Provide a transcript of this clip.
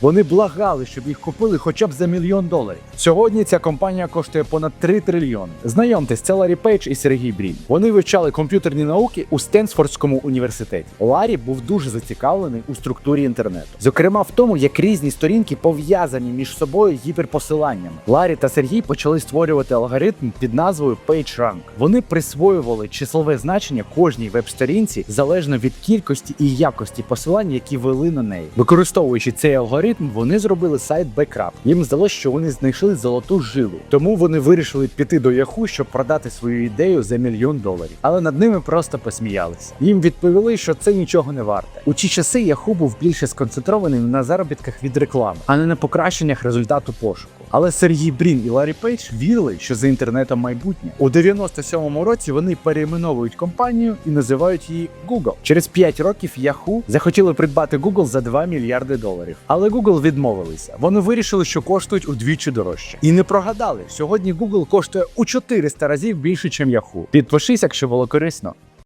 Вони благали, щоб їх купили хоча б за мільйон доларів. Сьогодні ця компанія коштує понад 3 трильйони. Знайомтесь, це Ларі Пейдж і Сергій Брін. Вони вивчали комп'ютерні науки у Стенсфордському університеті. Ларі був дуже зацікавлений у структурі інтернету, зокрема в тому, як різні сторінки пов'язані між собою гіперпосиланнями. Ларі та Сергій почали створювати алгоритм під назвою PageRank. Вони присвоювали числове значення кожній веб-сторінці залежно від кількості і якості посилань, які вели на неї. Використовуючи цей алгоритм, вони зробили сайт Backup. Їм здалося, що вони знайшли золоту жилу. Тому вони вирішили піти до Яху, щоб продати свою ідею за мільйон доларів. Але над ними просто посміялися. Їм відповіли, що це нічого не варте. У ті часи Яху був більше сконцентрований на заробітках від реклами, а не на покращеннях результату пошуку. Але Сергій Брін і Ларі Пейдж вірили, що за інтернетом майбутнє. У 97-му році вони перейменовують компанію і називають її Google. Через 5 років Yahoo захотіли придбати Google за 2 мільярди доларів. Але Google відмовилися. Вони вирішили, що коштують удвічі дорожче. І не прогадали. Сьогодні Google коштує у 400 разів більше, ніж Yahoo. Підпишись, якщо було корисно.